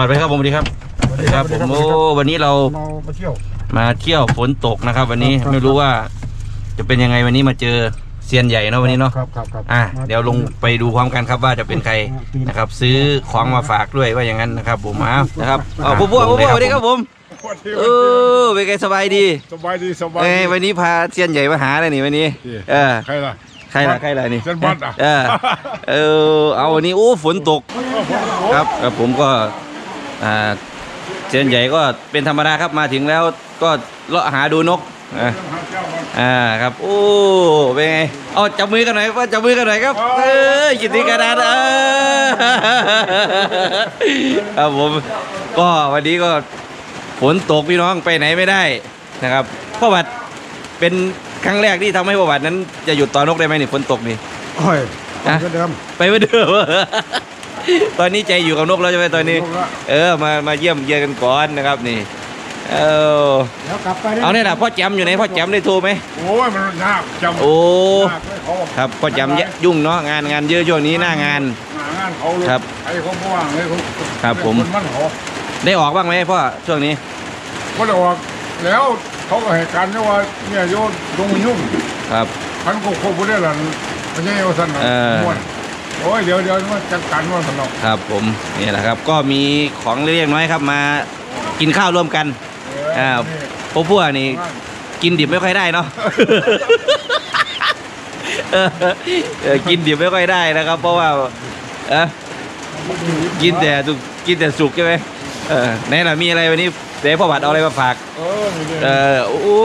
อะปลอดไปครับผมสวัสดีครับสวัสดีครับผมโอ้วันนี้เราเรามาเที่ยวมาเที่ยวฝนตกนะครับ วันนี้ครับไม่รู้ว่าจะเป็นยังไงวันนี้มาเจอเซียนใหญ่เนาะวันนี้เนาะครับครับครับอะมาเดี๋ยวลงไปดูพร้อมกันครับว่าจะเป็นใครนะครับ ซื้อของมาฝากด้วยว่าอย่างนั้นนะครับผมเอานะครับเอาพวกพวกพวกสวัสดีครับผมเออเป็นไงสบายดีสบายดีสบายเอ้ยดีวันนี้พาเซียนใหญ่มาหาเลยนี่วันนี้ดีเออใครล่ะใครล่ะใครล่ะนี่เซียนบอลอะเออเออเอาวันนี้โอ้ฝนตก ครับครับผมก็ อ่าเซียนใหญ่ก็เป็นธรรมดาครับมาถึงแล้วก็เลาะหาดูนกอ่าอ่าครับโอ้เป็นไงเอาจับมือกันหน่อยว่าจับมือกันหน่อยครับเอ้ยยินดีกันนะเออครับผมก็วันนี้ก็ฝนตกพี่น้องไปไหนไม่ได้นะครับพ่อบัตรเป็นครั้งแรกที่ทำให้พ่อบัตรนั้นจะหยุดต่อนกได้ไหมนี่ฝนตกนี่โอ้ยฮะเหมือนเดิมไปไม่เดิม ตอนนี้ใจอยู่กับนกแล้วใช่ไหมตอนนี้นกแล้วเออมามาเยี่ยมเยียนกันก่อนนะครับนี่เออเดี๋ยวกลับไปเอาเนี่ยนะพ่อแจมอยู่ไหนพ่อแจมได้โทรไหมโอ้ยมันยากจำโอ้ยากเลยเขาครับพ่อแจมยุ่งเนาะงานงานเยอะช่วงนี้หน้างานหางานเขาเลยครับไอ้เขาบ่ว่างเลยเขาครับผมนมันเขาได้ออกบ้างไหมพ่อช่วงนี้ก็เลยว่าแล้วเขาก็ให้การนะว่าเนี่ยโยนลงยุ่งครับพันก็ครบบ่ได้ล่ะไม่ใช่เอาสั่นน่ะเออม่วน โอ้ยเดี๋ยวเดี๋ยวมาจัดการว่าสนอกครับผมนี่แหละครับก็มีของเล็กๆน้อยๆครับมากินข้าวร่วมกันอ่านี่พวกพวกนี่กินดิบไม่ค่อยได้เนาะเออเออกินดิบไม่ค่อยได้นะครับ เพราะว่าเออกินแต่สุกกินแต่สุกใช่ไหมเออไหนล่ะมีอะไรวันนี้เดี๋ยวพ่อบัตรเอาอะไรมาฝากเออนี่นี่เออโอ้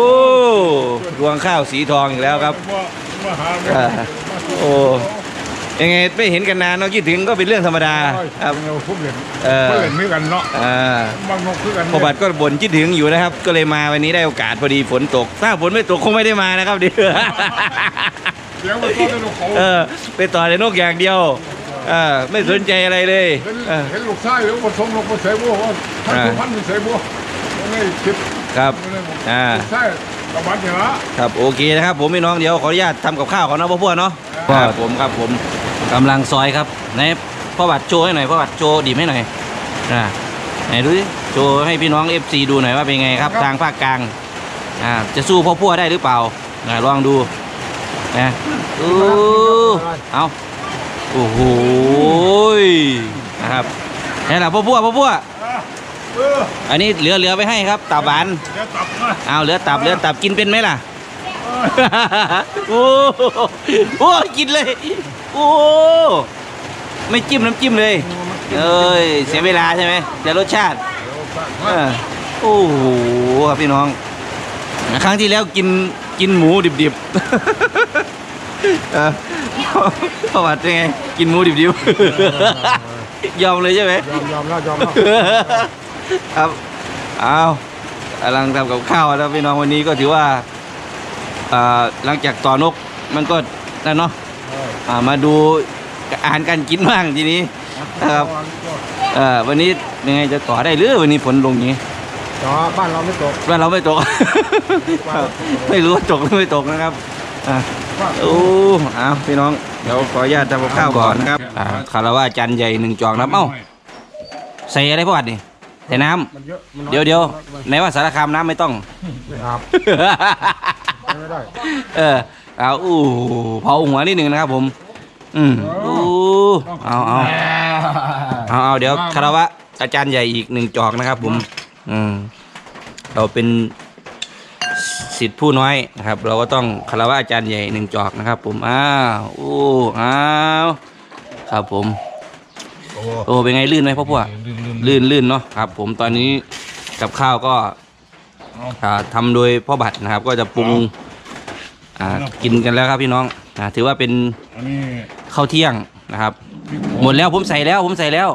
รวงข้าวสีทองอีกแล้วครับมามาหาเออโอ้ ยังไงไม่เห็นกันนานเนาะคิดถึงก็เป็นเรื่องธรรมดาคครัรับบเราพุ่มเหรียญเออเพื่อนมือกันเนาะอ่าบางนกคือกันพ่อบัตรก็บ่นคิดถึงอยู่นะครับ ก็เลยมาวันนี้ได้โอกาสพอดีฝนตก ถ้าฝนไม่ตกคงไม่ได้มานะครับเดี๋ยวเดี๋ยวมันต้นให้ลูกเขาเออไปต่อแต่นกอย่างเดียวเออไม่สนใจอะไรเลยเห็นเออเห็นลูกชายหรือผสมลูกผสมบัวว่าท่านอ่าผู้พันธุ์ใส่บัวไม่คิดครับไม่ได้บอกอ่าลูกชายกระบัดเนี่ยละครับโอเคนะครับผมพี่น้องเดี๋ยวขออนุญาตทำกับข้าวก่อนนะพ่อพวกเนาะ ครัครับบผมครับผมกำลังซอยครับไหนพ่อบัตรโชว์ให้หน่อยพ่อบัตรโชว์ดิบให้หน่อยอ่าไหนดูดิโชว์ให้พี่น้อง FC ดูหน่อยว่าเป็นไงครับ ทางภาคกลางอ่าจะสู้พ่อพวกได้หรือเปล่าอ่าลองดูนะอู้เอาโอ้โหนะครับนี่แหละพ่อพวกพ่อพวกเอออันนี้เหลือเหลือไปให้ครับตับหวาน เดี๋ยวตับมา เอาเหลือตับเหลือตับกินเป็นไหมล่ะ โอ้โหกินเลย โอ้ไม่จิ้มน้ำจิ้มเลย เอ้ย เสียเวลาใช่ไหมแต่รสชาติเดี๋ยวตับเอมาอโอ้โหครับพี่น้อง ครั้งที่แล้วกินกินหมูดิบๆเออประวัติเป็นไง กินหมูดิบๆยอมเลยใช่ไหมยอมยอมแล้วยอมแล้วครับ เอากำลังทำกับข้าวแล้วพี่น้องวันนี้ก็ถือว่า อ่าหลังจากต่อนกมันก็นั่นเนาะเอออ่ามาดูอาหารการกินบ้างทีนี้ครับเอ่อวันนี้ยังไงจะต่อได้หรือวันนี้ฝนลงอย่างนี้จอบ้านเราไม่ตกว่าเราไม่ตกครับไม่รู้ว่าตกหรือไม่ตกนะครับอะโอ้เอาพี่น้องเดี๋ยวขออนุญาตทำกับข้าวก่อนนะครับอ่าคาราวาจันใหญ่หนึ่งจอกนะครับเอ้าใส่อะไรพ่อวัดนี่ใส่น้ำมันเยอะมันน้อเดี๋ยวเดี๋ยวไหนว่าสารคามน้ำไม่ต้อง ไม่อาบไม่ได้เออเอาอู้เผาหัวนิดหนึ่งนะครับผม อืมอู้เอาเอาเอาเอาเดี๋ยวคารวะอาจารย์ใหญ่อีกหนึ่งจอกนะครับ ผม อืมเราเป็นสิทธิ์ผู้น้อยนะครับ เราก็ต้องคารวะอาจารย์ใหญ่หนึ่งจอกนะครับ ผมอ้าวอู้อ้าวครับผมโอ้โอ้เป็นไงลื่นไหมพ่อพวกลืมลืมลื่นลื่นเนาะครับ ผมตอนนี้กับข้าวก็ เอาอ่าทำโดยพ่อบัตรนะครับ ก็จะปรุงอ่ากินกันแล้วครับพี่น้องอ่าถือว่าเป็นอันนี้ข้าวเที่ยงนะครับ หมดแล้วผมใส่แล้วผมใส่แล้ว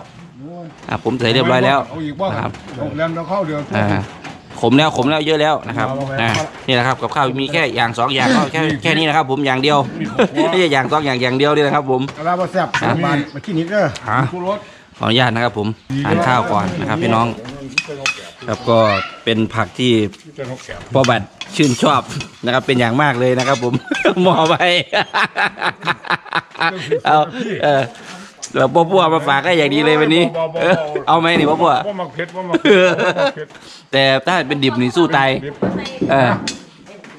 อ่าผมใส่เรียบร้อยแล้วเอาอีกบ้างนะครับโรงแรมเราเข้าเดือนอ่าขมแล้วขมแล้วเยอะแล้วนะครับเอาไปอ่านี่แหละครับกับข้าวมีแค่อย่างสองอย่างก็แค่แค่นี้นะครับ ผมอย่างเดียวไม่ใช่อย่างสองอย่างอย่างเดียวนี่นะครับ ผมกะลาบะแซ่บฮะบ้านมาขี้นิดเด้อฮะคู่รถขออนุญาตนะครับ ผมทานข้าวก่อนนะครับพี่น้อง ครับก็เป็นผักที่จะนกแก้วพ่อบัตรชื่นชอบนะครับ เป็นอย่างมากเลยนะครับ ผมมอไปเอาเออแล้วพ่อพัวมาฝากก็อย่างดีเลยวันนี้ เออเอาไหมนี่พ่อพัวว่ามักเผ็ดว่ามักเผ็ดว่ามักเผ็ดแต่ถ้าเป็นดิบนี่สู้ตายดิบเออ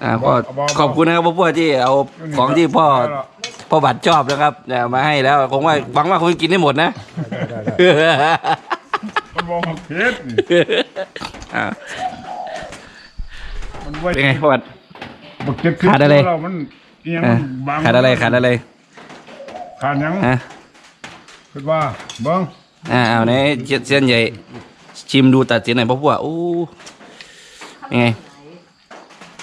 อ่าก็ขอบคุณนะครับพ่อพัวที่เอาของที่พ่อพ่อบัตรชอบนะครับเนี่ยมาให้แล้วคงว่าหวังว่าคงกินได้หมดนะมัน บอกมักเผ็ดนี่อ่ามันไว้เป็นไงพ่อบัตรมักเผ็ดขาดอะไร เรามันเอียงเออบางขาดอะไรขาดอะไรขาดหยังฮะคิดว่าเบิ้งอ่าเอาในเส้นใหญ่ชิมดูตัดสินหน่อยพ่อพัวโอ้เป็นไง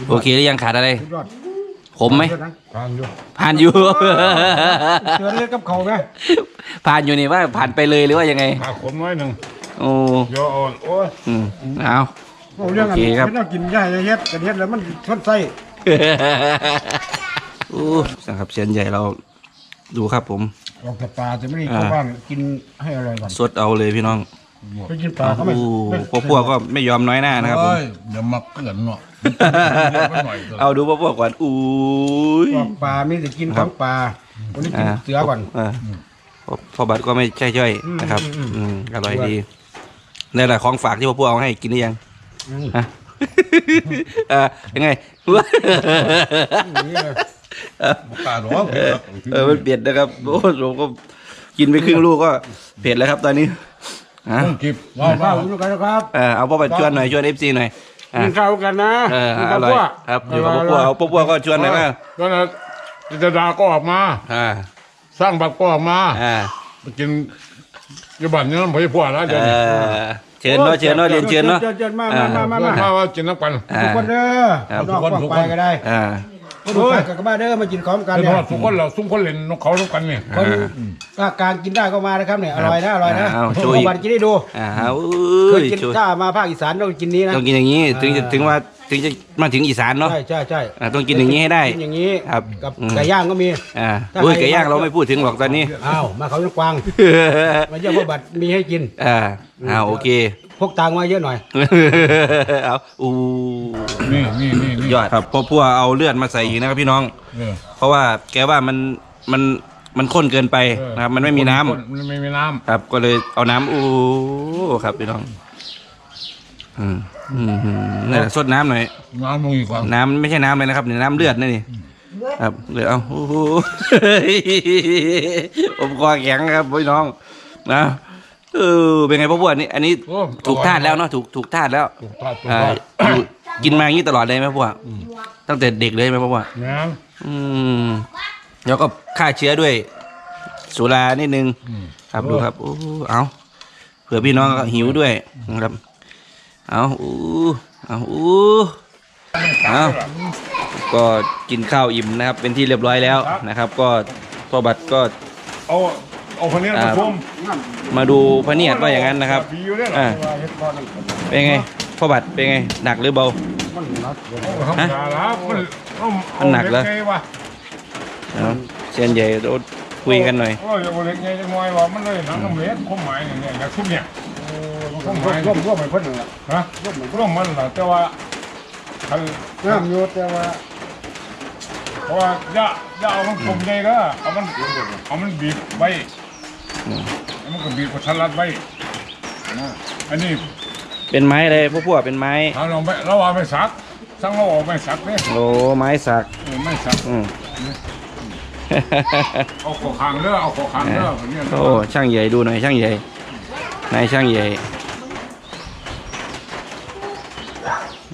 โอเคหรือยังขาดอะไรสุดยอดขมไหมทานอยู่ผ่านอยู่ เจอเลือดกับเขาไหมผ่านอยู่นี่ว่าผ่านไปเลยหรือว่ายังไง ขาขมน้อยหนึ่ง โอ้เดี๋ยวอ่อนโอ้ยอืมเอาโอ้เรื่องอันโอเคนี้ครับไม่ต้องกินย่าอย่าเฮ็ดกันเฮ็ดแล้วมันทนไส้โอ้นะครับเสียนใหญ่เราดูครับผม ออกจากป่าจะไม่ได้เข้าอ่า บ้านกินให้อร่อยก่อนสดเอาเลยพี่น้องไปกินปลาเขาไม่โอ้ไม่พวกพวกก็ไม่ยอมน้อยหน้านะครับผม เอ้ยเดี๋ยวมักเกินเนาะมันหน่อยเกินเอาดูพวกพวกก่อนอุ้ย ออกป่ามีแต่กินของป่าวันนี้กินอ่าเสือก่อนเออพ่อพ่อบัตรก็ไม่ใช่ช่อยอืมนะครับ อืมอืมอร่อยดี นี่แหละของฝากที่พ่อพวกเอาให้กินหรือยังอืมฮะ เออยังไงนี่เลยตาหรอกเออเออมันเผ็ดนะครับโอ้ผมก็กินไปครึ่งลูกก็เผ็ดแล้วครับตอนนี้อะต้องกิบกิว่านข้าว่าวอยู่กันนะครับเออเอาพ่อบัตรชวนหน่อยชวนเอฟซีหน่อยอะกินข้าวกันนะเออกินอข้าวร่อยคั่วครับอยู่กับพ่อพวกเอาพ่อพวกก็ชวนหน่อยนะก็นะจิตรดาก็ออกมา อ่าสร้างบัตรก็ออกมาอ่า ไปกินอยู่บ้านนี้น้ำพริกพวกแล้วเอเดี๋ยวนี้ อ เชิญเนาะเชิญเนาะเรียนเชิญเนาะเชิญเชิญมามามามาเพื่อนมามาว่ากินน้ำกันอ่าทุกคนเด้อครับ นอกทุกคนกทุกไปคนก็ได้ อ่า ก็ดูกันกับมาเด้อมากินของกันเป็นเนี่เพยราะทุกคนเราซุ้มคนเล่นนกเขาทุกกันเนี่ย คนถ้าการกินได้ก็มานะครับเนี่ยอร่อยนะอร่อยนะเอาโชว์อีกวันกินได้ดูอ่าเคอุ้ยยกินช่วยถ้ามาภาคอีสานต้องกินนี้นะ ต้องกินอย่างนี้ถึงจะอ่า ถึงว่าถึงจะมาถึงอีสานเนาะ ใช่ใช่ใช่อ่าต้องกินอย่างนี้ให้ได้กินอย่างนี้ครับกับอืม ไก่ย่างก็มี อ่าถ้าอุ้ยใครไก่ย่างเราไม่พูดถึงหรอกตอนนี้อ้าวมาเขาจะกวางมาเยี่ยมพ่อบัตรมีให้กิน อ่าอ่าโอเค พกตังค์มาเยอะหน่อย เอาอู้นี่นี่นี่นี่ยอดครับพ่อพัวเอาเลือดมาใส่อีกนะครับพี่น้อง เออเพราะว่าแกว่ามันมันมันข้นเกินไปเออนะครับ มันไม่มีน้ำมันไม่มีน้ครับ ก็เลยเอาน้ำอู้ครับพี่น้อง อืมอืมอืมนี่นแหละสดน้ำหน่อยำน้ำมึงอีกว่าน้ำไม่ใช่น้ำเลยนะครับเนี่ยน้ำเลือดนี่นี่ครับเลยเอาโอ้โห ผมคอแข็งครับพี่น้องนะ เออเป็นไงพ่อพวกอันนี้อันนี้โอ้ถูกทาสแล้วเนาะถูกถูกทาสแล้วถูกทาสถูกอ่าทาสอยู่กินมาอย่างนี้ตลอดเลยไหมพ่อตั้งแต่เด็กเลยไหมพ่อพวกนะอืมแล้วก็ฆ่าเชื้อด้วย สุรานิดนึง อืม ครับดูครับโอ้เอาเผื่อพี่น้องก็หิวด้วยนะครับ เอาอู้เอาอู้เอาก็กินข้าวอิ่มนะครับ เป็นที่เรียบร้อยแล้วนะครับ ก็พ่อบัตรก็เอา เอาคนนี้มาชมมาดูพระเนียดว่าอย่างนั้นนะครับผีอยู่เนี่ยอ่าว่าเฮ็ดพอนั่นเป็นไงพ่อบัตรเป็นไงหนักหรือเบามันนัดเดี๋ยวธรรมดาละมันเอามันหนักเหรออาไงวะเอาเชียนใหญ่เราคุยกันหน่อยโอ้ยเอาเล็กไงจะงอยว่ามันเลยหนังน้ำเล็ดข้อหมายเนี่ยอยากทุบเนี่ยข้อหมายร่วมร่วมไปเพิ่นนั่นล่ะฮะร่วมมันล่ะแต่ว่าคันน้ำอยู่แต่ว่าเพราะว่าอย่าอย่าเอามันกลมใหญ่เด้อเอามันเอามันบีบไว้อื มแล้วมันก็บีบกับทันรัดไว้นะอันนี้เป็นไม้เลยพวกพวกเป็นไม้ถ้าเราไม่เราเอาไม่สักสั่งเราออกไม่สักเนี่ยโอ้ไม้สักเออไม่สักอืมเอาขอคางเด้อเอาขอคางเด้อแบบนี้โอ้ช่างใหญ่ดูหน่อยช่างใหญ่นายช่างใหญ่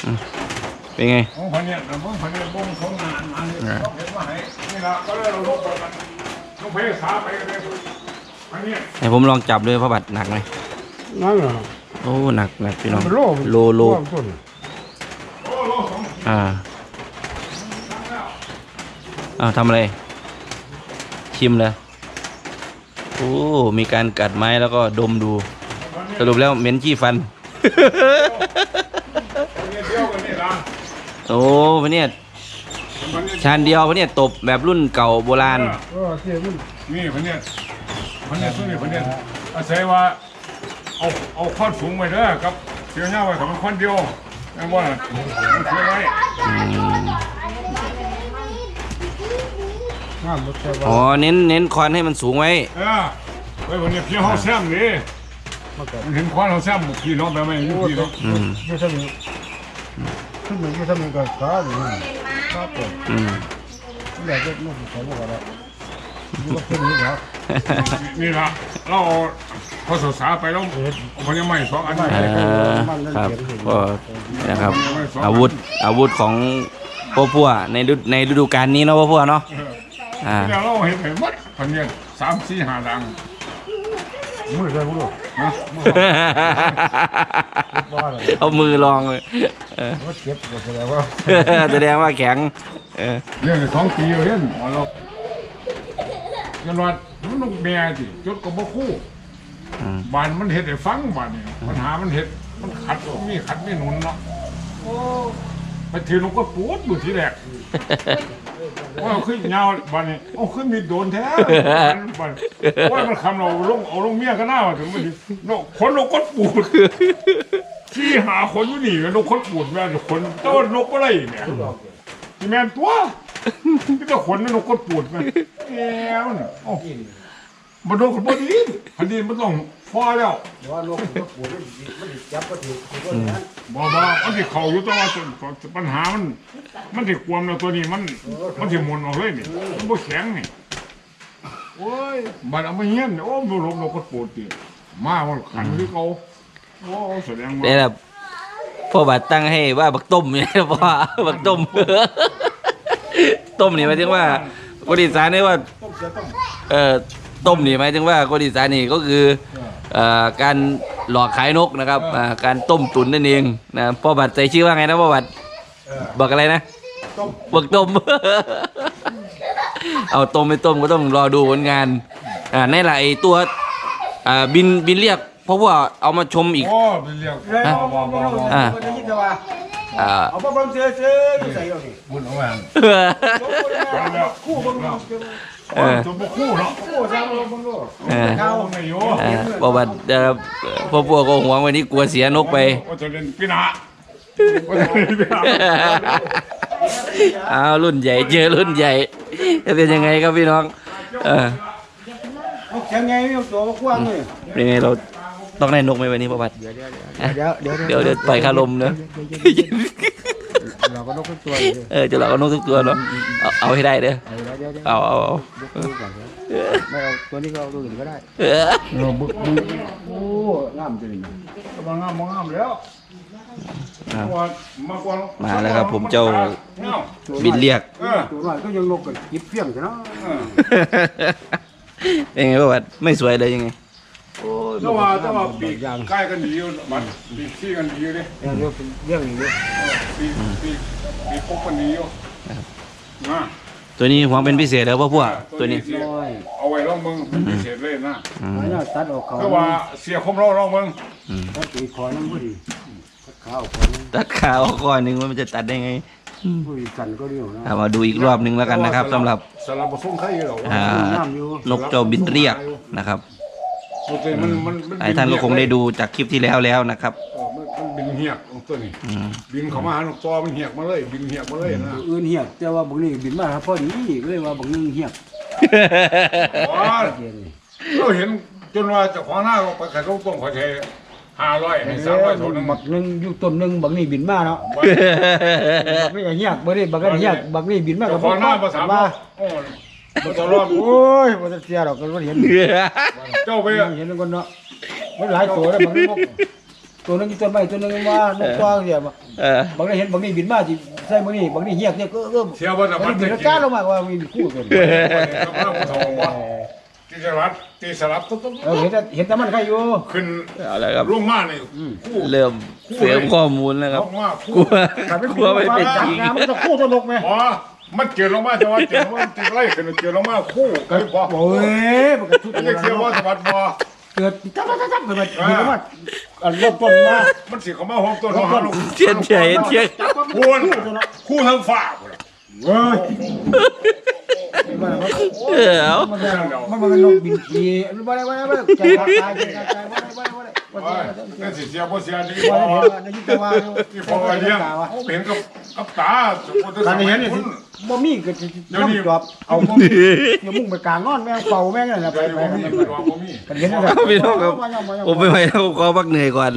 อืมเป็นไงของพันเนี่ยเราเพิ่งพันเนี่ยบ้งเขางานอันนี้เขาเห็นว่าให้นี่ละก็เลยเราลงไปกันลงไปสาไปกันเลยพันเนี่ย ให้ผมลองจับเลยพระบัตรหนักไหมนั่นเหรอโอ้หนักหนักพี่น้องโลโลโลต้นโอ้โลสองอ่าอ้าวทำอะไร ชิมเลยโอ้มีการกัดไม้แล้วก็ดมดู สรุปแล้วเหม็นขี้ฟันพันเนี่ยเดียวกันนี่ละโอ้พะเนี่ยพันเนี่ยชานเดียวพะเนี่ยตบแบบรุ่นเก่าโบราณเออเสียมันนี่พันเนี่ย พันเนี่ยสู้นี่พันเนี่ยอาศัยว่าเอาเอาข้อสูงไปเด้อครับเสียเงาไว้กับมันคนเดียวแม่นว่ามันเสียไว้น้ำมันแต่ว่าอ๋อ เน้นเน้นคอนให้มันสูงไว้ เออเฮ้ยวันนี้พี่เขาแซมนี่มันก็เห็นควันเขาแซมพี่น้องแบบไม่อยู่พี่น้องอืมอยู่ทำนี้ขึ้นมาอยู่ทำนี้ก็ขาอยู่นี่ครับผมอืมอยากจะนู่นใส่ลูกอะไร อยู่กับขึ้นนี้ครับนี่ละเราเอาพอสาวสาไปแล้วมันยังไม่สองอันเออครับก็นะครับอาวุธอาวุธของพ่อพัวในฤดูในฤดูกาลนี้เนาะพ่อพัวเนาะอ่าเนี่ยเราเห็นเห็นมัดพันเนี่ยสามสี่ห้าดังมือใส่มือนะว่าอะไรเอามือลองเลยเออว่าเจ็บก็แสดงว่าแสดงว่าแข็งเออเรื่องสองปีเล่นเรา ยันวัดมันต้องแม่สิจดกับบ่คู่อืมบ้านมันเห็ดให้ฟังบ้านนี่ปัญหามันเห็ดมันขัดมีขัดมีหนุนเนาะโอ้ไปถือลงก็ปวดอยู่ทีแรกว่าขึ้นยาวบ้านนี้เอาขึ้นมีโดนแท้บ้านว่ามันคำเราลงเอาลงเมียก็น่าว่าถึงมันเนาะคนลงก็ปวดที่หาคนอยู่นี่ลงคนปวดแม่คนต้นนกอะไรเนี่ยที่แม่นตัว ที่ตัวคนนั่นลงคนปวดแม่แก้วน่ะโอ้มันโดนคนบดีอันนี้มันต้องฟอแล้วว่าลูกก็ปวดมันจับก็ถือถือว่าอย่างนั้นบอกว่ามันที่เข่าอยู่แตัวว่าปัญหามัน มันที่ความแล้วตัวนี้มัน มันที่หมุนออกเลยนี่มันบ่แข็งนี่โอ้ยบัดเอามาเฮียนโอ้มันลมเราก็ปวดติมาว่าขันคือเขาโอ้แสดงว่านี่แหละพ่อบัตรตั้งให้ว่าบักต้มเนี่ยพ่อบักต้ม ต้มนี่หมายถึงว่าคนอีสานนี่ว่าต้มเสียต้มเอ่อต้มนี่หมายถึงว่าคนอีสานนี่ก็คือเอ่อการหลอกขายนกนะครับอ่าการต้มตุ๋นนั่นเองนะพ่อบัตรใส่ชื่อว่าไงนะพ่อบัตรเออบอกอะไรนะ ต้มบักต้ม เอาต้มไม่ต้มก็ต้องรอดูผลงาน อ่าในหลายตัวอ่าบินบินเรียก เพราะว่าเอามาชมอีก โอ้เป็นเรียกเลยฮะเอาเอาเอาเอาอ่าเอาได้ยินแต่ว่า อ่าเอาพวกเราเสือเสืออยู่ใส่เราดิบุญเอาแหวนคู่เบังคู่เออจนบ่คู่เนาะคู่สามเราเบังโลกเออเข้าไม่อยู่อ่าบอกว่าเอ่อพ่อพวกก็หวงวันนี้กลัวเสียนกไปว่าจะเล่นปีหน้าว่าจะเล่นปีหน้าอ้าวรุ่นใหญ่เจอรุ่นใหญ่จะเป็นยังไงครับพี่น้อง เออ เอาแข็งไงไม่เอาตัวมากว้างเลย เป็นไงเรา ต้องได้นกไหมวันนี้พ่อบัตรเดี๋ยวเดี๋ยวเดี๋ยวเดี๋ยวเดี๋ยวเดี๋ยวปล่อยคารมเนอะเราก็นกทุกตัวเลยเออจะเราเอานกทุกตัวเนาะเอาเอาให้ได้เด้อเดี๋ยวเดี๋ยวเดี๋ยวเอาเอาเอายกตัวก่อนเถอะไม่เอาตัวนี้ก็เอาตัวอื่นก็ได้เออเออบึกบึกโอ้งามจริงนะก็มางามมางามแล้วเอาว่ามาก่อนมาแล้วครับผมเจ้าเนาะบินเรียกเออตัวน้อยก็ยังนกกันยิบเพี้ยงใช่เนาะเออเป็นไงพ่อบัตรไม่สวยเลยยังไง โอ้ยแต่ว่าแต่ว่าปีกอย่างใกล้กันดีอยู่มันปีกขี้กันดีอยู่เด้เรื่องเป็นเรื่องนี้เยอะปีกปีกปีกพกกันดีอยู่นะตัวนี้หวังเป็นพิเศษแล้วพ่อพวกตัวนี้สิน้อยเอาไว้ลองมึงพิเศษเลยนะอืมอันนี้ตัดออกเขาก็ว่าเสียคมเราลองมึงตัดตีคอน้ำบุรีตัดขาวคอน้ตัดขาออกก่อนหนึ่งว่ามันจะตัดได้ไงำบุรีกันก็เรียวนะเอามาดูอีกรอบหนึ่งแล้วกันนะครับสำหรับสลับผสมไข่หรออ่าน้ำอยู่นกเจ้าบินเรียกนะครับ โอเคมันมันมันหลายท่านก็คงได้ดูจากคลิปที่แล้วแล้วนะครับ เออมันมันบินเหียกของตัวนี้อืม บินเข้ามาหานกตัวมันเหียกมาเลย บินเหียกมาเลยนะอื่นเหียบแต่ว่าบางนี่บินมาครับพอดีก็เลยว่าบางนึงเหียบว้าเย็นนี่เราเห็นจนว่าเจ้าของหน้าเราไปขายข้าวต้มขอใช้ห้าร้อยให้สามร้อยเท่านั้นบักนึงอยู่ต้นนึงบางนี่บินมาเนาะบักนี่เหียบบางนี่บางนี่เหียบบางนี่บินมาเจ้ากับของหน้าภาษามาโอ้ มันจะรอดโอ้ยมันจะเสียหรอกก็เห็น เจ้าไปเห็นคนเนาะมันหลายตัวแล้วบางนี่ตัวนึงต้นไม้ตัวนึงว่านกตัวเสียเออบางนี่เห็นบางนี่บินมาที่ใส่บางนี่บางนี่เหียบเนี่ยก็เริ่มเสียว่าจะบามังนนี่บิจะนกินก้าลงมาว่ามีคู่กันกับพระพุทธองค์ว่าตีสลับตีสลับตุ๊บตุ๊บเออเห็นแต่เห็นแต่มันใครอยู่ขึ้นเอาละครับ ลงมาเนี่ยคู่เริ่มเสริมข้อมูลแล้วคลรับงมากกลัคู่วกลัวไม่เป็นจริงมันต้องคู่ตัวลกไหมอ๋อ มันเกี่ยวลงมาจะว่าเกี่ยวลงมาตีไล่ขึ้นเกี่ยวลงมาคู่กันพอโอ้ยมันก็ชุดมันจะเกี่ยวว่าสวัสดิ์บ่เกิดจับจับจับเกิดมาเห็นว่าอันเริ่มต้นมามันสิเขามาหองต้นห้องลงเชียนเฉยเชียนคู่คู่ทั้งฝ่าเฮ้ยมันเออเอามันมันมันลงบินขี่มันอะไรวะอะไรใจขาดใจใจใจอะไรอะไรอะไรว่า โอ้ยนั่นสิเสียบ่เสียนี่ว่าพอจะเห็นในยุทธวาที่พอกันเลี้ยงเห็นกับกับตาสมมุติการเห็นนี่คุณบ่มีก็จะต้องจอบเอาบ่มีอย่ามุ่งไปกลางนอนแม่งเป่าแม่งนั่นแหละไปเดี๋ยวไปนี้ไปบ่มีบ่มีกันเห็นนั่นแหละพี่น้องครับผมไม่ไหวแล้วขอพักเหนื่อยก่อน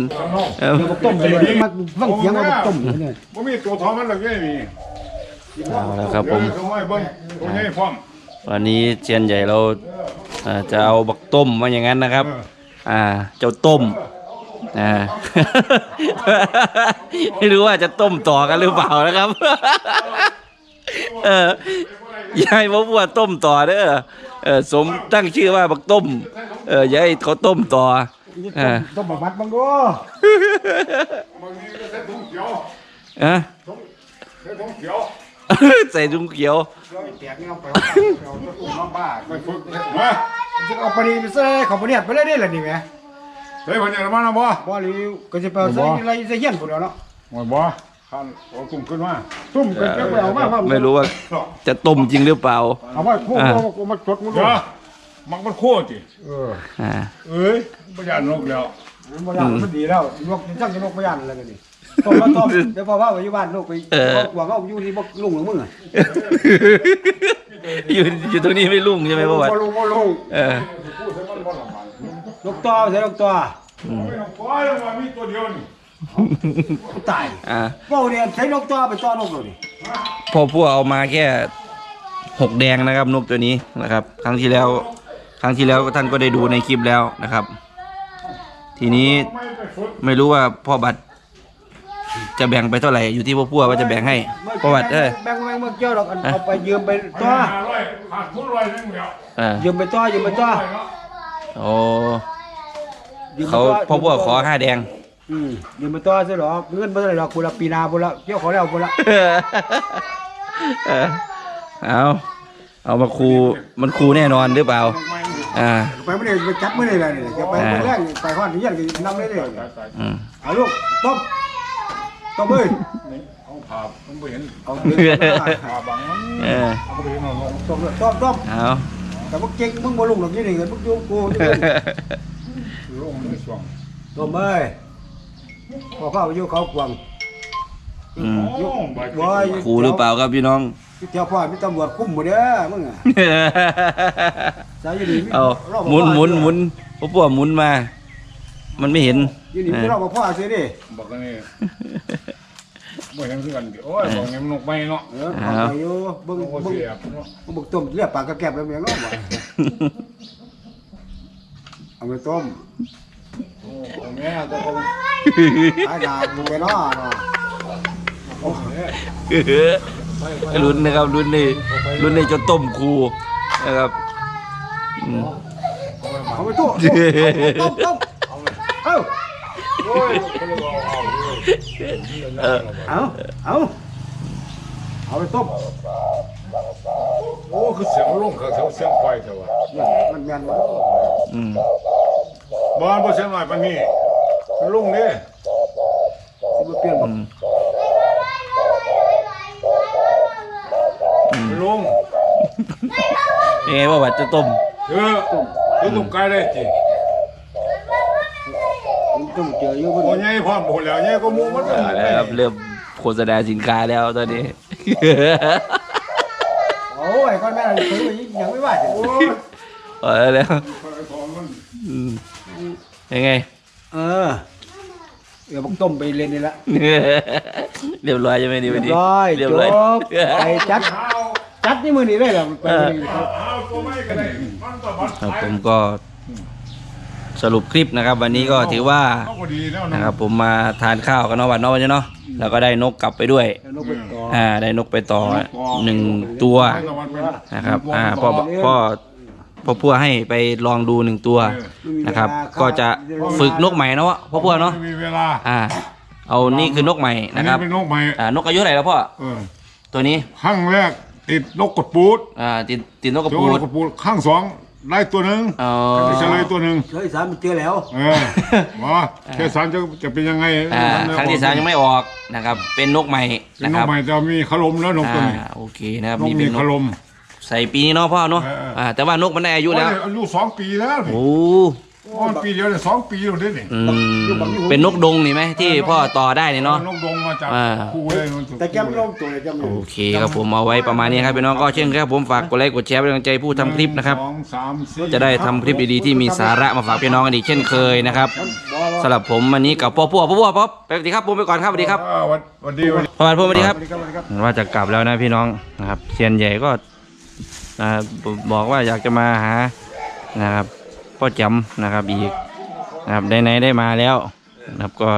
เออต้มไปเลยมันฟังเสียงว่าต้มเนี่ยบ่มีตัวท้องมันหรอกนี่นี่เอาละครับผมวันนี้เจียนใหญ่เราจะเอาบักต้มมาอย่างนั้นนะครับ อ่าเจ้าต้มอ่าไม่รู้ว่าจะต้มต่อกันหรือเปล่านะครับ เออยายบอกว่าต้มต่อเด้อเออสมตั้งชื่อว่าบักต้ม เออยายเขาต้มต่ออ่าต้มบัดบังดูบางทีก็ใส่ถุงเขียวอะใส่ถุงเขียว ใส่ถุงเขียวแตกนี่เอาไปเอาตัวน้องบ้าไปฝึกมาจะเอาไปนี่ไปใส่เขาบ่เนี่ยไปเลยได้ล่ะนี่แหมเฮ้ยวันนี้มาแล้วบ่บ่หรือก็จะไปใส่อะไรใส่เฮียนพุ่นแล้วเนาะโอ้ยบ่ขันเอาตุ่มขึ้นมาตุ่มก็จะไปเอามาว่าไม่รู้ว่าจะต้มจริงหรือเปล่า เอามาโค้งมาจดมึงเดี๋ยวมันมันโคตรจิเอออ่าเอ้ยบ่ยานนกแล้วบ่ยานมันดีแล้วนกจังจะนกบ่ยานแล้วกันนี่ต้มแล้วต้มเดี๋ยวพอว่าอยู่บ้านนกไปกวางเอาอยู่ที่บ่ลุงของมึงอะ อยู่อยู่ตรงนี้ไม่รุ่งใช่ไหมพ่อวัดบ่ลุงบ่ลุงเออพูดใส่มันบ่ละมันนกต่อใส่นกต่อไม่ต้องปล่อยแล้วว่ามีตัวเดียวนี่ตายอ่าเป้าเนี่ยใช้นกต่อไปต่อนกเลยนี่พ่อพวกเอามาแค่หกแดงนะครับนกตัวนี้นะครับ ครั้งที่แล้ว ครั้งที่แล้วท่านก็ได้ดูในคลิปแล้วนะครับ ทีนี้ไม่ไปฝึกไม่รู้ว่าพ่อบัตร จะแบ่งไปเท่าไหร่อยู่ที่พ่อพวกว่าจะแบ่งให้พ่อบัตรเออแบ่งแบ่งเมื่อเจ้าดอกอันเอาไปยืมไปต่อห้าร้อยขาดทุนร้อยหนึงแล้วอ่ายืมไปต่อยืมไปต่อร้อยเนาะโอ้เขาพ่อพวกขอห้าแดงอืมยืมไปต่อซะหรอกเงินบ่ได้หรอกพุ่นละปีหนาพุ่นละเกี่ยวขอแล้วพุ่นละเออเอาเอามาคูมันคูแน่นอนหรือเปล่าอ่าไปไม่ได้ไปจับไม่ได้เลยเนี่ยจะไปเมื่อแรกนี่ไปฮอดนี่ยันก็นำได้เลยอืมเอาลูกต้ม ต้มเอ้ยนี่เอาผ่ามันบ่เห็นเอาเงินผ่าบังมันเออเอาบ่เห็นเอาลงต้มเลยต้มต้มเอาแต่มึงเก่งมึงบ่ลุงหรอกนี่นี่เงินมึงอยู่กูลงในช่วงต้มเอ้ยพอเข้าไปอยู่เขากวางอืมโอ้บ่ว้ายคูหรือเปล่าครับพี่น้องเที่ยวพ่อมีตำรวจคุมหมดเด้อมึงอะสายอยู่นี่เอาหมุนหมุนหมุนพวกพวกหมุนมา มันไม่เห็นอยู่นี่มีเราบ่พ่อซื้อดิบอกกันนี่บ่เห็นคือกันดิโอ้ยบอกงี้มันนกไม่เนาะเออเอาไปอยู่เบิ่งนกบ่เบิ่งเสียบเนาะมึงบอกต้มเรียกปากกระแกบแล้วเมียงเนาะบ่เอาไปต้มโอ้เอาแม่ตัวเขาขายดาบมึงไปเนาะเนาะโอ้ยลุ้นนะครับลุ้นนี่ลุ้นนี่จะต้มคูนะครับอืมเอาไปตู้ต้มต้ม เอ้าโอ้ยเขาเลยบอกเอาเลยเออเอาเอาเอาไปต้มโอ้คือเสียงลงกับเสียงเสียงไฟเถอะวะมันแม่นบ่อืมบ้านบ่เสียงหน่อยปานนี้ลุงนี่สิบ่เปลี่ยนบ่อืมลุงยังไงว่าวัดจะต้มเออคือลุงไกลได้จิมัน ต้องเจออยู่โอ้บ่ยใหญ่พร้อมหมดแล้วใหญ่ก็มูมันเอาแล้วครับเริ่มโฆษณาสินค้าแล้วตอนนี้ โอ้ยคนแม่นซื้อไปยังไม่ว่าจังโอ้ยเอาแล้วของมันอืมยังไง เออเดี๋ยวบักต้มไปเล่นนี่ละเรียบร้อยใช่ไหมนี่เรีวัยนบนี้ร้อยเรียบจร้อยบไปจัดเอาจัดนี่มื้อนี้เลยล่ะไปมื้อนี้เอาตัวไม่ก็ได้มันก็บัดครับผมก็ สรุปคลิปนะครับ วันนี้ก็ถือว่าเอาก็ดีแล้วนะนะครับผมมาทานข้าวกันเนาะวันเนาะวันนี้เนาะแล้วก็ได้นกกลับไปด้วยเอานกไปต่ออ่าได้นกไปต่อหนึ่งตัวนะครับอ่าพ่อพ่อพ่อพัวให้ไปลองดูหนึ่งตัวนะครับ ก็จะฝึกนกใหม่เนาะพ่อพัวเนาะไม่มีเวลาอ่า เอานี่คือนกใหม่อันนะคนี้รับเป็นนกใหม่อ่านกอายุเท่าไหร่แล้วพ่อเออตัวนี้ข้างแรกติดนกกระปูดอ่าติดติดนกกระเจอปูนดกกระปูดข้างสอง ได้ตัวหนึ่งเอไปเฉลอยตัวหนึ่งเคยสามมันเจอแล้วเออมาแค่สามจะจะเป็นยังไงอ่าครั้งที่สามยังไม่ออกนะครับ เป็นนกใหม่เป็นนะนคกรับใหม่จะมีขลมแล้วนกตัวอ่านี้โอเคนะครับนกนี่มีเป็นนขกลม ใส่ปีนี้เนาะพ่อเนาะเออเอออ่อ่าแต่ว่านกมันได้อายุแล้วโอ้ยอายุสองปีแล้วนี่โอ้ อ๋อปีเดียวเนี่ยสองปีแล้วเด้นี่อืมเป็นนกดงนี่ไหมที่พ่อต่อได้นี่เนาะนกดงมาจากอ่า คู่เลยนู่นแต่แกมลงตัวเลยแกมลโองเคครับผมเอาไว้ประมาณนี้ครับพี่น้องก็เช่นเคยครับผมฝากกดไลค์กดแชร์เป็นกำลังใจผู้ทำคลิปนะครับสองสามสี่จะได้ทำคลิปดีๆที่มีสาระมาฝากพี่น้องกันอีกเช่นเคยนะครับสำหรับผมวันนี้กับพ่อพ่อพ่อพ่อพ่อไปสวัสดีครับผมไปก่อนครับสวัสดีครับอ่าวันวันดีวันดีประมาณพ่อสวัสดีครับ สวัสดีครับสวัสดีครับ ว่าจะกลับแล้วนะพี่น้องนะครับเซียนใหญ่ก็อ่าบอกว่าอยากจะมาหานะครับ พ่อจำนะครับอีกนะครับได้ไหนๆได้มาแล้วนะครับก็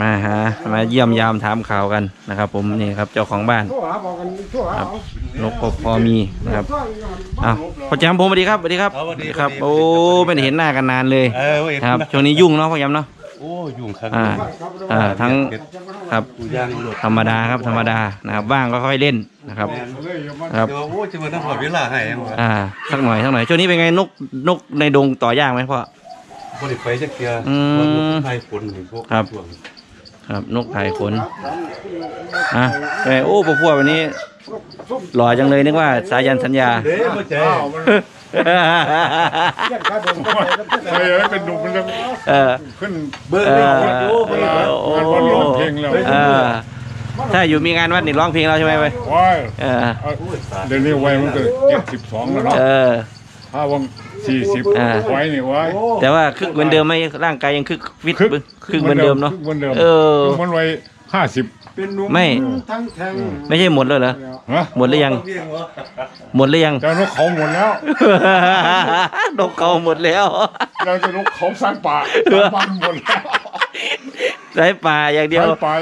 มาหามาเยี่ยมยามถามข่าวกันนะครับ ผมนี่ครับเจ้าของบ้านทั่วหาบอกกันทั่วหาเอานกก็พอมีนะครับอ้าวพ่อจำผมสวัสดีครับสวัสดีครับครับสวัสดีครับสวัสดีโอ้ไม่ได้เห็นหน้ากันนานเลยเออเว้ยครับช่วงนี้ยุ่งเนาะพ่อจำเนาะ โอ้ยุ่งครับอ่าอ่าทั้งครับกูย่างหลุดธรรมดาครับธรรมดานะครับว่างก็ค่อยเล่นนะครับเลยอย่ามาครับ เดี๋ยวโอ้จะมาต้องขอเวลาให้ยังวะอ่าสักหน่อยสักหน่อยช่วงนี้เป็นไงนกนกในดงต่อยากไหมพ่อ บริไปจักเกียร์อืม วันไทยฝนนี่พวกครับช่วงครับ นกไถ่ขนอะเอ้ยโอ้พวกพวกวันนี้ หล่อจังเลยนึกว่าสายันสัญญา เด้มาใจอ้าวมันเฮ้ยเป็นดุมันจะเออขึ้นเบิ้งเอเลยอเวลาเลยโอ้งานวันร้องเพลงแล้วเออถ้าอยู่มีงานวัดนี่ร้องเพลงเราใช่ไหมไปว้ยเออเดี๋ยวนี้วัยมันก็เจ็ดสิบสองแล้วเนาะเออถ้าวังสี่สิบไว้นี่ไว้แต่ว่าคึกเหมือนเดิมไหมร่างกายยังคึกฟิตคึกเหมือนเดิมเนาะเออมันไว ห้าสิบเป็นหนุ่มไม่ ทั้งแทงไม่ใช่หมดแล้วเหรอฮะหมดหรือยังเพียงวะหมดหรือยัง แต่นกเขาหมดแล้ว นกเขาหมดแล้ว เราจะนกเขาสร้างป่าสร้างบ้านหมดแล้วสายป่าอย่างเดียว สร้างป่า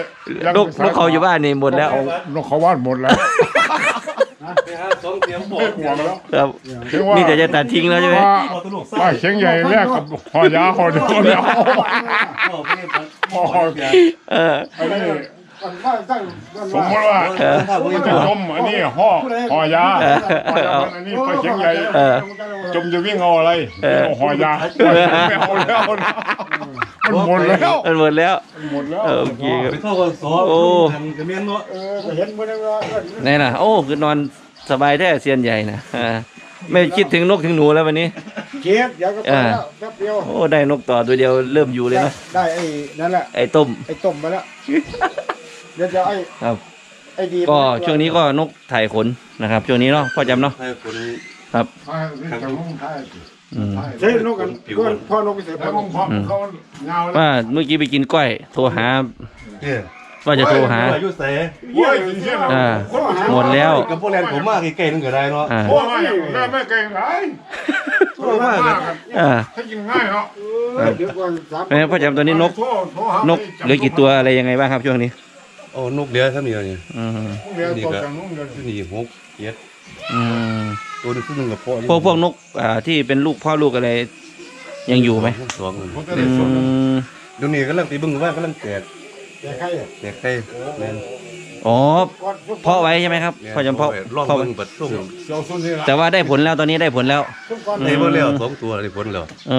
นกนกเขาอยู่บ้านนี่หมดแล้ว นกเขาบ้านหมดแล้วไปหา สองเสียงบอกไม่ห่วงแล้วครับถึงว่านี่แต่จะตัดทิ้งแล้วใช่ไหมว่าพอตลกป้าเชียงใหญ่แรกกับหอยาหอยเดียวแล้วพ่อไม่ได้ปัดหอยเออ ไอ้นี่ วันว่าตั้งวันสมมว่าติว่ามันจะจมอันนี้ห่อหอยาหอยามันอันนี้ป้าเชียงใหญ่เออจมจะวิ่งเอาอะไรเอาหอยาไม่เอาแล้วนะมันหมดแล้วมันหมดแล้วมันหมดแล้วเออโอเคครับไปเข้ากันสอนโอ้กันเมียนเนาะเออก็เห็นมื้อนั้นว่าเอิ้นนี่นะโอ้คือนอนสบายแท้เซียนใหญ่นะอ่าไม่คิดถึงนกถึงหนูแล้ววันนี้เกียรติเดี๋ยวก็ไปแล้วแป๊บเดียวโอ้ได้นกต่อตัวเดียวเริ่มอยู่เลยนะได้ไอ้นั่นแหละไอ้ต้มไอ้ต้มมาแล้วเดี๋ยวจะไอ้ครับ ไอ้ดีก็ช่วงนี้ก็นกถ่ายขนนะครับ ช่วงนี้เนาะพ่อจำเนาะให้คนครับใช่นี่จะลงท้ายอืมเฮ้ยนกกันก็พ่อนกไปเสียแล้วพ่มึองพอเขาเงาแล้วว่าเมื่อกี้ไปกินกล้อยโทรหาเนี่ยว่าจะโทรหา อายุเสโอ้ยจริงๆนะอ่า หมดแล้ว กับพวกแรงผมมากไกลๆนึงก็ได้เนาะอ่า โอ้ยแม่ไม่เก่งไรโทษมากครับอ่าถ้ากินง่ายเนาะเดี๋ยวก่อนสามเพราะฉะนั้นพ่อจำตัวนี้นก โทษโทษหานกเหลือกี่ตัวอะไรยังไงบ้างครับช่วงนี้ โอ้นกเดียวเท่านี้เนี่ยอืมเดี๋ยวตัวจังนุ่งเดี๋ยวนี่หกเจ็ดอืมตัวนึงตัวนึงกับพ่อพวกพวกนกอ่าที่เป็นลูกพ่อลูกอะไรยังอยู่ไหมสองผมจะอืได้ส่วนมเดี๋ยวนี้กำลังตีบึ้งว่ากำลังแตกแกใครอะแตกไข่แม่น อ๋อเพาะไว้ใช่ไหมครับพ่อจำเพาะลองเพาะไว้เบิ่งบัดส่งเจ้าส่วนนี้ละแต่ว่าได้ผลแล้วตอนนี้ได้ผลแล้วทุกคนได้บ่แล้วสองตัวได้ผลแล้วเอ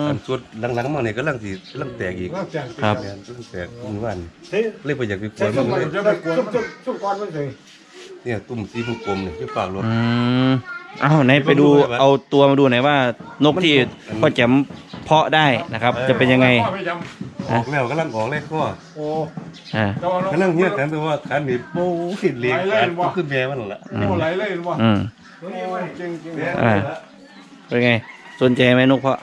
อ อันสุดหลังๆมาเนี่ยกำลังสิกำลังแตกอีกแล้วแจกครับ แม่นกำลังแตกทุกวันเฮ้ยเลยบ่อยากไปกใช่วนทุมักนคนเลยทุกทุกทุกคนมันเลยเนี่ยตุ่มสีมุกกลมเนี่ยที่ปากรถ อืมเอาไหนไปดูเอาตัวมาดูหน่อยว่า นกที่พ่อแจม เพาะได้นะครับ จะเป็นยังไงพ่อไม่จออกแล้วกำลังออกเลยก็ำโอ้อ่าเจ้านกกำลังเฮียกันแต่ว่าคันนี้โอ้ยเลี้ยงกันก็คือแม่มันนั่นล่ะโอ้ไหลเลยว่ะอืมจริงจริงอ่าเป็นไงสนใจไหมนกเพาะ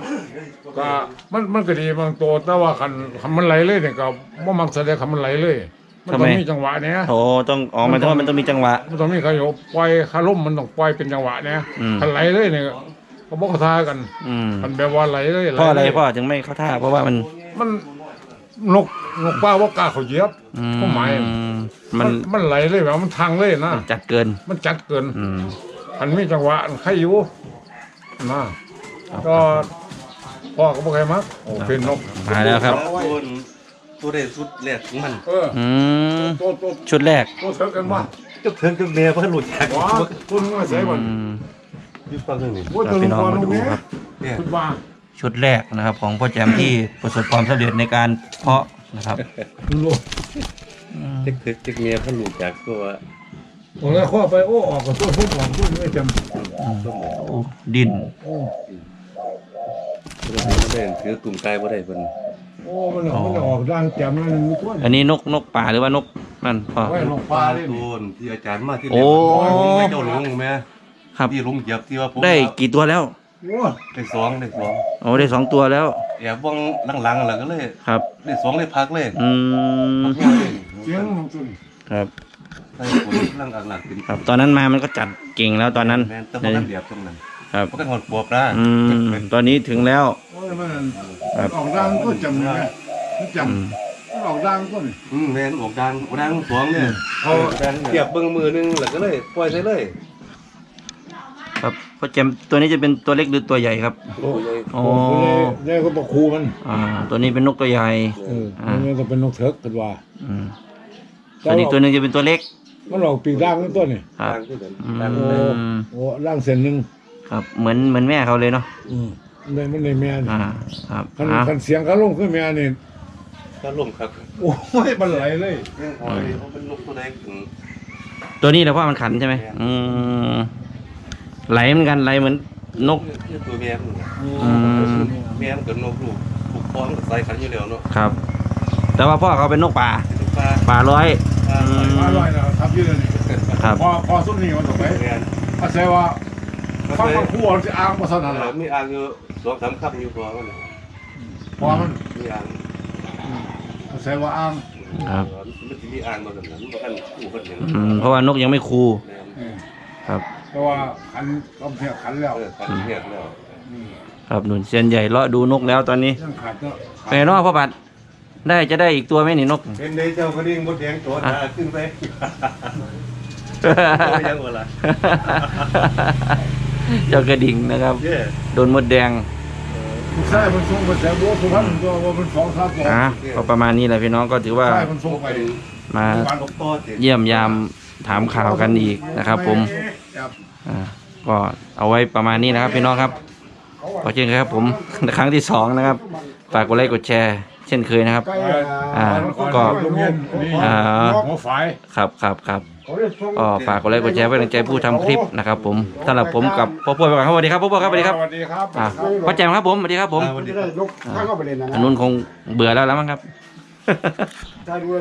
ก็มันมันก็ดีบางตัวแต่ว่าคันคันมันไหลเลยเนี่ยก็บ่มักแสดงคันมันไหลเลยมันต้องมีจังหวะเนี่ยโถต้องออกมาถึงว่ามันต้องมีจังหวะ มันต้องมีขยบปล่อยคาร่มมันต้องปล่อยเป็นจังหวะเนี่ยอืมคันไหลเลยเนี่ย ก็บอกทากัน อืมมันแบบว่าไหลเลยเพราะอะไรหลเลยพ่อถึงไม่เข้าท่า เพราะว่ามันมันนกนกป้าว่ากล้าเขาเหยียบอืก็หมายมันมันไหลเลยแบบมันทางเลยนะมันจัดเกิน มันจัดเกิน อืมมันมีจังหวะมันใครอยู่นะก็พ่อก็บอกใครมักโอ้เป็นนกมาแล้วครับ ตัวตัวเด่นสุดแรกของมันเอออืมตัวตัวชุดแรกตัวเสือกันว่าเจ้าเถิงเจ้าแม่เพิ่นหลุดจากว้าตัวนึงมาใส่ก่อนอืม อยู่ฟังนึงนี่ว่าตัวนึงก่อนตรงนี้เนี่ยคุณว่าชุดแรกนะครับ ของพ่อแจมที่ประสบความสำเร็จในการเพาะนะครับโลเจ้าเถิงเจ้าแม่เพิ่นหลุดจากตัวตรงนั้นข้อไปโอ้ออกกับตัวพุ่งออกตัวไม่จำโอ้ดินไม่ได้ถือกลุ่มไก่บ่ได้เพิ่นโอ้มันออกมันออกร่างแจ่มนั่นทุกคนอันนี้นกนกป่าหรือว่านกนั่นพ่อ ไว้ลงปลาดิตูนที่อาจารย์มาที่โอ้ไม่เจ้าหลวงแม่ ครับ ที่ลุงเหยียบที่ว่าผมได้กี่ตัวแล้วโอ้ได้สองได้สองโอ้ได้สองตัวแล้วแอบว่างหลังๆแล้วก็เลยครับ ได้สองได้พักเลยอืมพักเลยเสียงของตุนครับใส่คนลังอักหลักเป็นครับ ตอนนั้นมามันก็จัดเก่งแล้วตอนนั้นแม่นแต้องมาเดียบตรงนั้นครับเพราะกันหดปวบนะอืมตอนนี้ถึงแล้วโอ้ยมันครับออกร่างก็จำนะมันจอืมำมันออกร่างก็นี่อืมแม่นออกดังออกดังสองเนี่ยเอาเทียบเบิ่งมือหนึงแล้วก็เลยปล่อยใส่เลยครับ พ่อแจมตัวนี้จะเป็นตัวเล็กหรือตัวใหญ่ครับ โอ้ยอ๋อเนี่ยก็ต้องคูมันอ่าตัวนี้เป็นนกตัวใหญ่ เออมันก็เป็นนกเถิกกันว่าอืมส่วนอีกตัวหนึ่งจะเป็นตัวเล็กมันออกปีกร่างนี่ต้นนี่ครับดังที่เดิมอืดังโอ้เลยมโอ้ร่างเส้นหนึ่งครับ เหมือนเหมือนแม่เขาเลยเนาะอืมมันมันในแม่นี่อ่าครับคันอ่าคันเสียงเขาลงขึ้นแม่นี่ถ้าล่มครับโอ้ยมันไหลเลยเรื่องหอยเขาเป็นนกตัวใดถึงตัวนี้แหละพ่อมันขันใช่ไหมอืม ไหลเหมือนกันไหลเหมือนนก คือตัวแม่มันน่ะอืมแม่มันกับนกลูกลูกพร้อมกับใส่ขันอยู่แล้วเนาะครับ แต่ว่าพ่อเขาเป็นนกป่าเป็นปลาป่าร้อยปลาอืมอร่อยนะทับยืนนี่ครับ พอพอสุดนี่มันถูกไหมแม่นอาศัยว่าฟังมันคู่จะอ้างภาษาหนั่นแหนาละมีอ่างอยู่สองสามคำอยู่ตัวมันน่ะพอมันมีอ่างอาศัยว่าอ้างครับ มันจะมีอ่างตัวนั้นน่ะมันบ่ทันคู่กันอย่างอืมเพราะว่านกยังไม่คูแม่น เออครับ แต่ว่าขันกำเพียขันแล้วเออขันเทียบแล้วครับหนุนเซียนใหญ่เลาะดูนกแล้วตอนนี้ยังขาดก็ไปเนาะพ่อบัตรได้จะได้อีกตัวไหมนี่นก เป็นในเจ้ากระดิ่งบดแดงตัวหนาขึ้นไปยังวะล่ะเจ้ากระดิ่งนะครับ เย้โดนมดแดงใช่มันส่งไปแสนบัวสุพรรณตัวว่ามันสองสามตัวอะก็ประมาณนี้แหละพี่น้องก็ถือว่าใช่มันส่งไปมาปลาลูกต่อเจ็ดเยี่ยมยาม ถามข่าวกันอีกนะครับ ผมครับอ่าก็เอาไว้ประมาณนี้นะครับพี่น้องครับขอเชิญครับ ผมครั้งที่สองนะครับฝากกดไลค์กดแชร์ เช่นเคยนะครับอ่าก็โรงเรียนนี่อ่าหัวฝายครับครับครับก็ฝากกดไลค์กดแชร์เพื่อกำลังใจผู้ทำคลิปนะครับ ผมสำหรับผมกับพ่อป่วยไปก่อนครับสวัสดีครับพ่อป่วยครับสวัสดีครับสวัสดีครับอ่าพ่อแจมครับผมสวัสดีครับผมจะได้ยกข้างเข้าไปเล่นนะอันนู้นคงเบื่อแล้วแล้วมั้งครับถ้าดู